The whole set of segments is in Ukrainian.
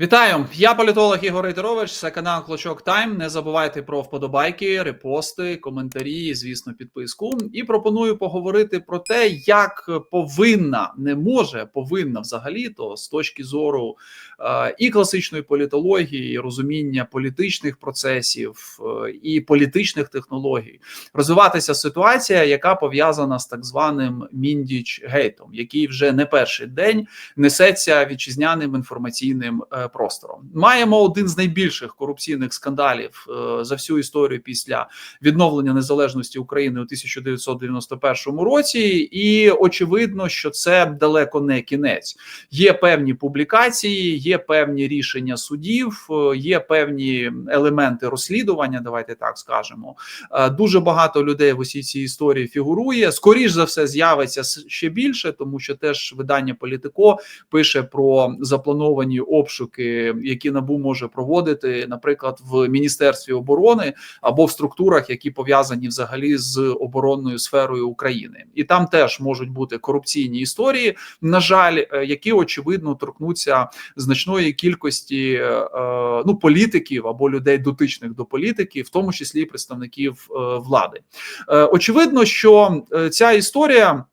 Вітаю, я політолог Ігор Рейтерович, це канал Клочок Тайм. Не забувайте про вподобайки, репости, коментарі, звісно, підписку. І пропоную поговорити про те, як повинна, не може, повинна взагалі то з точки зору е, і класичної політології, і розуміння політичних процесів е, і політичних технологій розвиватися ситуація, яка пов'язана з так званим міндіч гейтом, який вже не перший день несеться вітчизняним інформаційним. е, простором. Маємо один з найбільших корупційних скандалів е, за всю історію після відновлення незалежності України у 1991 році, і очевидно, що це далеко не кінець. Є певні публікації, є певні рішення судів, е, є певні елементи розслідування. Давайте так скажемо. Е, Дуже багато людей в усій цій історії фігурує. Скоріш за все, з'явиться ще більше, тому що теж видання Політико пише про заплановані обшуки, які набу може проводити, наприклад, в міністерстві оборони або в структурах, які пов'язані взагалі з оборонною сферою України, і там теж можуть бути корупційні історії. На жаль, е, які очевидно торкнуться значної кількості е, е, ну політиків або людей дотичних до політики, в тому числі представників влади. Очевидно, що ця історія.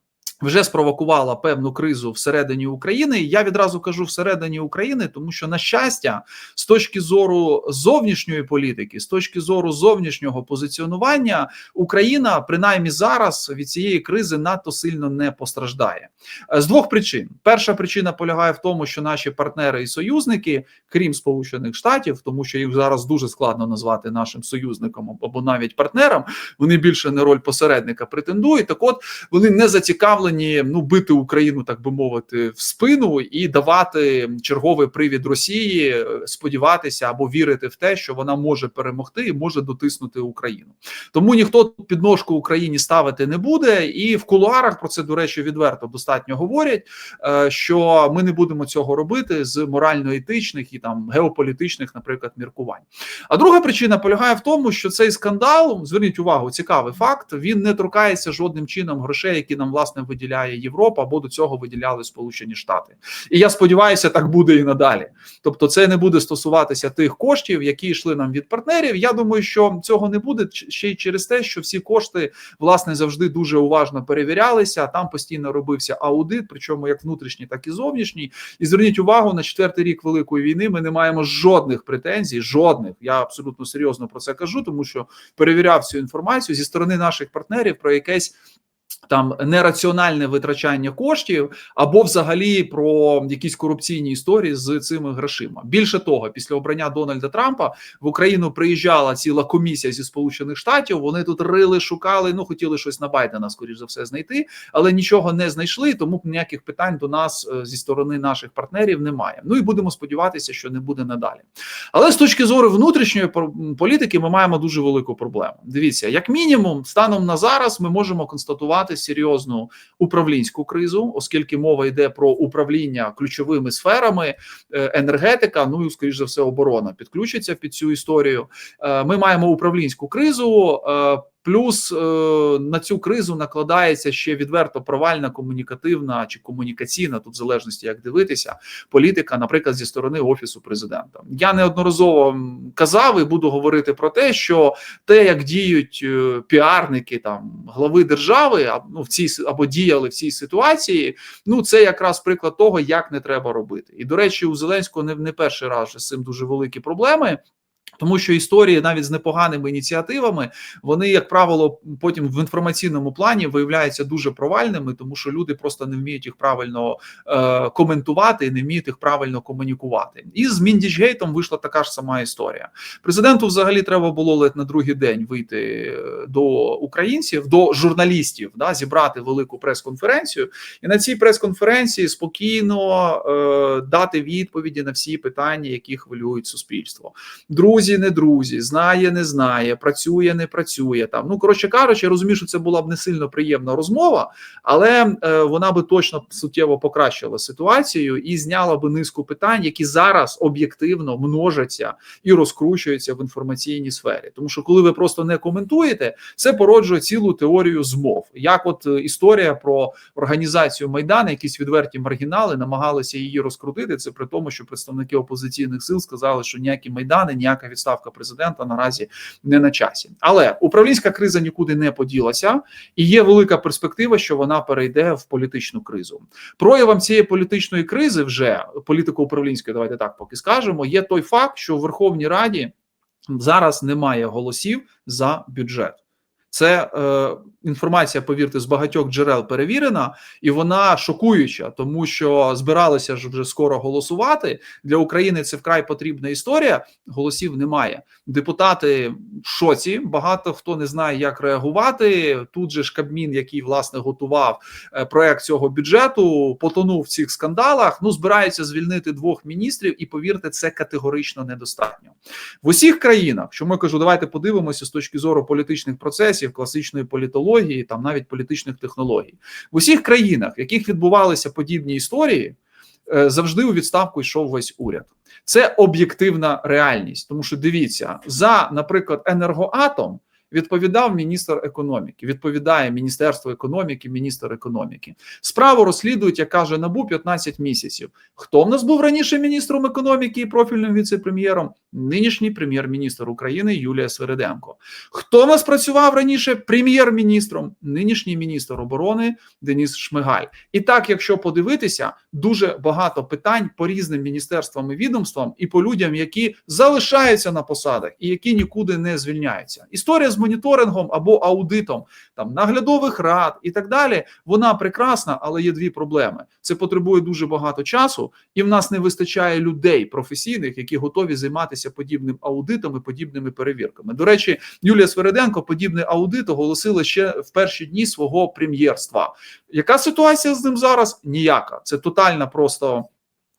Вже спровокувала певну кризу всередині України. І Я відразу кажу всередині України, тому що на щастя, з точки зору зовнішньої політики, з точки зору зовнішнього позиціонування, Україна принаймні зараз від цієї кризи надто сильно не постраждає. Е, З двох причин: перша причина полягає в тому, що наші партнери і союзники, крім Сполучених Штатів, тому що їх зараз дуже складно назвати нашим союзником або навіть партнером, вони більше на роль посередника претендують. Так, от вони не зацікавлені ну бити Україну, так би мовити, в спину і давати черговий привід Росії, е, сподіватися або вірити в те, що вона може перемогти і може дотиснути Україну. Тому ніхто підножку Україні ставити не буде, і в кулуарах про це до речі відверто достатньо говорять. е, Що ми не будемо цього робити з морально-етичних і там геополітичних, наприклад, міркувань. А друга причина полягає в тому, що цей скандал, зверніть увагу, цікавий факт. Він не торкається жодним чином грошей, які нам власне виділяє Європа, або до цього виділяли Сполучені Штати. І я сподіваюся, так буде і надалі. Тобто, це не буде стосуватися тих коштів, які йшли нам від партнерів. Я думаю, що цього не буде ще й через те, що всі кошти власне завжди дуже уважно перевірялися. Там постійно робився аудит, причому як внутрішній, так і зовнішній. І зверніть увагу на четвертий рік великої війни. Ми не маємо жодних претензій, жодних. Я абсолютно серйозно про це кажу, тому що перевіряв цю інформацію зі сторони наших партнерів про якесь. Там нераціональне витрачання коштів, або взагалі про якісь корупційні історії з цими грошима. Більше того, після обрання Дональда Трампа в Україну приїжджала ціла комісія зі Сполучених Штатів. Вони тут рили, шукали. Ну хотіли щось на Байдена, скоріш за все, знайти, але нічого не знайшли. Тому ніяких питань до нас е, зі сторони наших партнерів немає. Ну і будемо сподіватися, що не буде надалі. Але з точки зору внутрішньої політики, ми маємо дуже велику проблему. Дивіться, як мінімум, станом на зараз ми можемо констатувати серйозну управлінську кризу, оскільки мова йде про управління ключовими сферами, е, енергетика, ну і скоріш за все, оборона підключиться під цю історію. Е, Ми маємо управлінську кризу. Плюс е, на цю кризу накладається ще відверто провальна комунікативна чи комунікаційна, тут в залежності як дивитися, політика, наприклад, зі сторони офісу президента. Я неодноразово казав і буду говорити про те, що те, як діють е, піарники там глави держави, ну в цій або діяли в цій ситуації, ну це якраз приклад того, як не треба робити. І до речі, у Зеленського не, не перший раз з цим дуже великі проблеми. Тому що історії навіть з непоганими ініціативами вони, як правило, потім в інформаційному плані виявляються дуже провальними, тому що люди просто не вміють їх правильно е, коментувати не вміють їх правильно комунікувати. І з Міндічгейтом вийшла така ж сама історія. Президенту взагалі треба було ледь на другий день вийти е, до українців, до журналістів, да, зібрати велику прес-конференцію, і на цій прес-конференції спокійно е, дати відповіді на всі питання, які хвилюють суспільство. Друзі. Друзі, не друзі, знає, не знає, працює, не працює. Там ну коротше кажучи, я розумію, що це була б не сильно приємна розмова, але е, вона би точно суттєво покращила ситуацію і зняла би низку питань, які зараз об'єктивно множаться і розкручуються в інформаційній сфері. Тому що коли ви просто не коментуєте, це породжує цілу теорію змов. Як, от е, історія про організацію Майдану, якісь відверті маргінали намагалися її розкрутити. Це при тому, що представники опозиційних сил сказали, що ніякі майдани, ніяка відставка президента наразі не на часі. Але управлінська криза нікуди не поділася, і є велика перспектива, що вона перейде в політичну кризу. Проявом цієї політичної кризи, вже політико-управлінської, давайте так поки скажемо, є той факт, що в Верховній Раді зараз немає голосів за бюджет. Це е, інформація, повірте, з багатьох джерел перевірена, і вона шокуюча, тому що збиралися ж вже скоро голосувати. Для України це вкрай потрібна історія. Голосів немає. Депутати в шоці. Багато хто не знає, як реагувати. Тут же ж Кабмін, який власне готував е, проект цього бюджету, потонув в цих скандалах. Ну збираються звільнити двох міністрів, і повірте, це категорично недостатньо в усіх країнах. Чому я кажу, давайте подивимося з точки зору політичних процесів, класичної політології, там навіть політичних технологій в усіх країнах, в яких відбувалися подібні історії. е, Завжди у відставку йшов весь уряд. Це об'єктивна реальність, тому що дивіться за, наприклад, енергоатом відповідав міністр економіки. Відповідає Міністерство економіки, міністр економіки. Справу розслідують, як каже Набу, 15 місяців. Хто в нас був раніше міністром економіки і профільним віце-прем'єром? Нинішній прем'єр-міністр України Юлія Свериденко. Хто в нас працював раніше прем'єр-міністром? Нинішній міністр оборони Деніс Шмигаль. І так, якщо подивитися, дуже багато питань по різним міністерствам і відомствам, і по людям, які залишаються на посадах і які нікуди не звільняються. Історія з моніторингом або аудитом там наглядових рад і так далі. Вона прекрасна, але є дві проблеми: це потребує дуже багато часу, і в нас не вистачає людей професійних, які готові займатися подібним аудитом і подібними перевірками. До речі, Юлія Свериденко подібний аудит оголосила ще в перші дні свого прем'єрства. Яка ситуація з ним зараз? Ніяка. Це тотальна просто.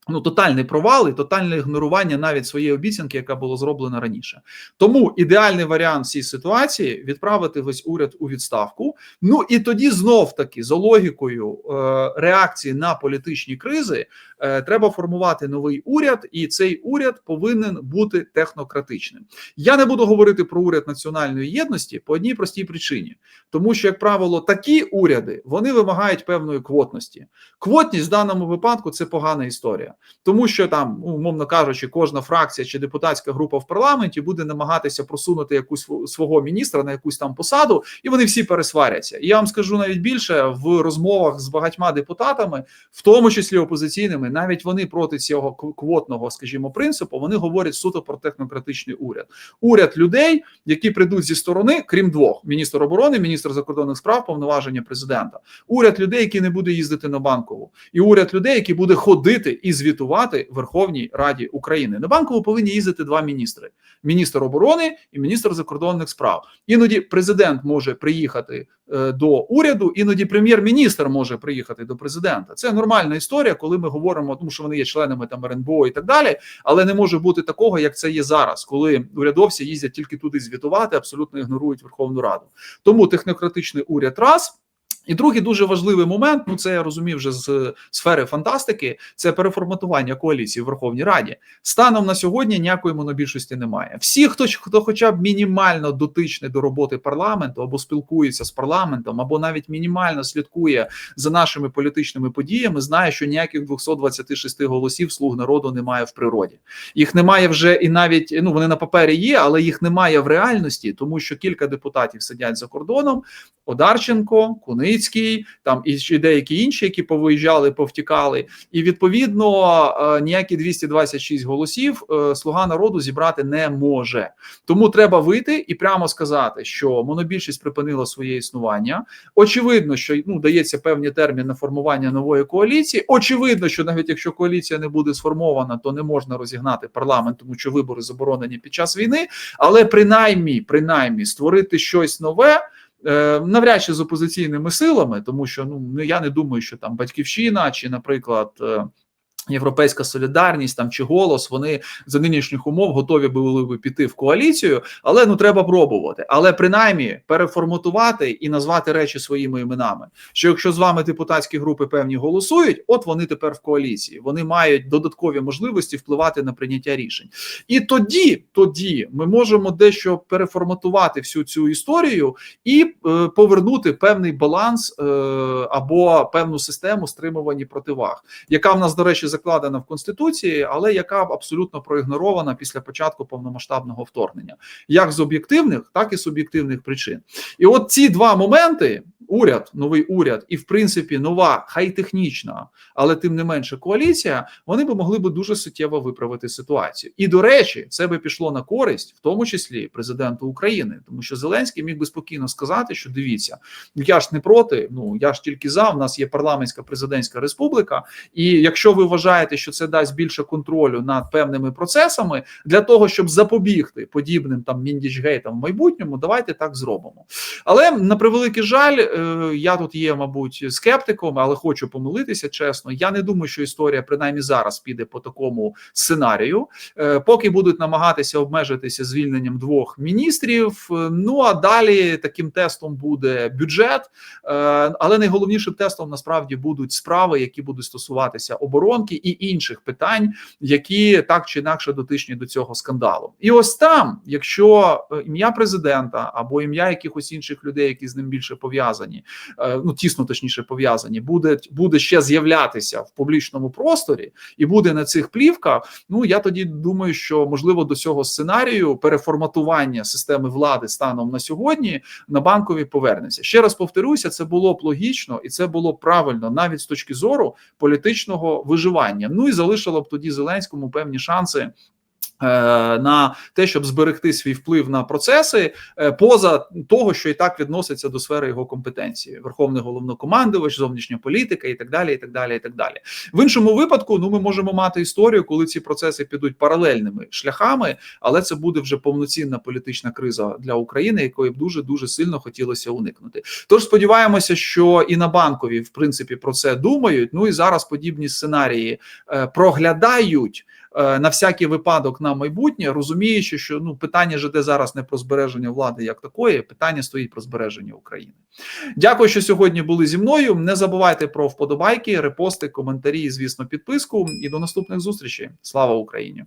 Ну, тотальний провал і тотальне ігнорування навіть своєї обіцянки, яка була зроблена раніше. Тому ідеальний варіант цій ситуації відправити весь уряд у відставку. Ну і тоді знов таки за логікою е, реакції на політичні кризи е, треба формувати новий уряд, і цей уряд повинен бути технократичним. Я не буду говорити про уряд національної єдності по одній простій причині, тому що, як правило, такі уряди вони вимагають певної квотності. Квотність в даному випадку це погана історія. Тому що там, ну, умовно кажучи, кожна фракція чи депутатська група в парламенті буде намагатися просунути якусь свого міністра на якусь там посаду, і вони всі пересваряться. І я вам скажу навіть більше в розмовах з багатьма депутатами, в тому числі опозиційними, навіть вони проти цього квотного, скажімо, принципу, вони говорять суто про технократичний уряд. Уряд людей, які прийдуть зі сторони, крім двох: міністр оборони, міністр закордонних справ, повноваження президента. Уряд людей, який не буде їздити на банкову, і уряд людей, який буде ходити і звітувати Верховній Раді України. На банкову повинні їздити два міністри: міністр оборони і міністр закордонних справ. Іноді президент може приїхати е, до уряду, іноді прем'єр-міністр може приїхати до президента. Це нормальна історія, коли ми говоримо, тому що вони є членами там РНБО і так далі. Але не може бути такого, як це є зараз, коли урядовці їздять тільки туди звітувати, абсолютно ігнорують Верховну Раду. Тому технократичний уряд раз. І другий дуже важливий момент. Ну це я розумів вже з сфери фантастики. Це переформатування коаліції в Верховній Раді. Станом на сьогодні ніякої монобільшості немає. Всі, хто хто, хоча б мінімально дотичний до роботи парламенту, або спілкується з парламентом, або навіть мінімально слідкує за нашими політичними подіями, знає, що ніяких 226 голосів слуг народу немає в природі. Їх немає вже і навіть ну вони на папері є, але їх немає в реальності, тому що кілька депутатів сидять за кордоном. Одарченко, Куницький, там і ще деякі інші, які повиїжджали, повтікали, і відповідно е, ніякі 226 голосів е, слуга народу зібрати не може. Тому треба вийти і прямо сказати, що монобільшість припинила своє існування. Очевидно, що ну дається певний термін на формування нової коаліції. Очевидно, що навіть якщо коаліція не буде сформована, то не можна розігнати парламент, тому що вибори заборонені під час війни. Але принаймні, принаймні, створити щось нове. Е, навряд чи з опозиційними силами, тому що ну я не думаю, що там батьківщина чи, наприклад, е, Європейська солідарність там чи голос вони за нинішніх умов готові були би піти в коаліцію, але ну треба пробувати. Але принаймні переформатувати і назвати речі своїми іменами. Що якщо з вами депутатські групи певні голосують, от вони тепер в коаліції. Вони мають додаткові можливості впливати на прийняття рішень. І тоді, тоді ми можемо дещо переформатувати всю цю історію і е, повернути певний баланс е, або певну систему стримування противаг, яка в нас, до речі, закладена в конституції, але яка абсолютно проігнорована після початку повномасштабного вторгнення, як з об'єктивних, так і суб'єктивних причин. І от ці два моменти. Уряд, новий уряд, і в принципі нова, хай технічна, але тим не менше коаліція, вони би могли би дуже суттєво виправити ситуацію. І до речі, це би пішло на користь, в тому числі президенту України, тому що Зеленський міг би спокійно сказати, що дивіться, я ж не проти. Ну я ж тільки за. В нас є парламентська президентська республіка, і якщо ви вважаєте, що це дасть більше контролю над певними процесами для того, щоб запобігти подібним там міндічгейтам в майбутньому, давайте так зробимо. Але на превеликий жаль, е, я тут є, мабуть, скептиком, але хочу помилитися чесно. Я не думаю, що історія принаймні зараз піде по такому сценарію. Е, Поки будуть намагатися обмежитися звільненням двох міністрів. е, Ну а далі таким тестом буде бюджет. Але найголовнішим тестом насправді будуть справи, які будуть стосуватися оборонки і інших питань, які так чи інакше дотичні до цього скандалу. І ось там, якщо е, ім'я президента або ім'я якихось інших людей, які з ним більше пов'язані, е, ну тісно точніше пов'язані, буде буде ще з'являтися в публічному просторі і буде на цих плівках. Ну я тоді думаю, що можливо до цього сценарію переформатування системи влади станом на сьогодні на банкові повернеться. Ще раз повторюся, це було б логічно і це було б правильно навіть з точки зору політичного виживання. Ну і залишило б тоді Зеленському певні шанси. Е, На те, щоб зберегти свій вплив на процеси, е, поза того, що і так відноситься до сфери його компетенції, верховний головнокомандувач, зовнішня політика і так далі. І так далі, і так далі. В іншому випадку, ну ми можемо мати історію, коли ці процеси підуть паралельними шляхами, але це буде вже повноцінна політична криза для України, якої б дуже дуже сильно хотілося уникнути. Тож сподіваємося, що і на банкові в принципі про це думають. Ну і зараз подібні сценарії е, проглядають. На всякий випадок на майбутнє, розуміючи, що ну питання ж іде зараз не про збереження влади як такої, питання стоїть про збереження України. Дякую, що сьогодні були зі мною. Не забувайте про вподобайки, репости, коментарі, звісно, підписку. І до наступних зустрічей. Слава Україні!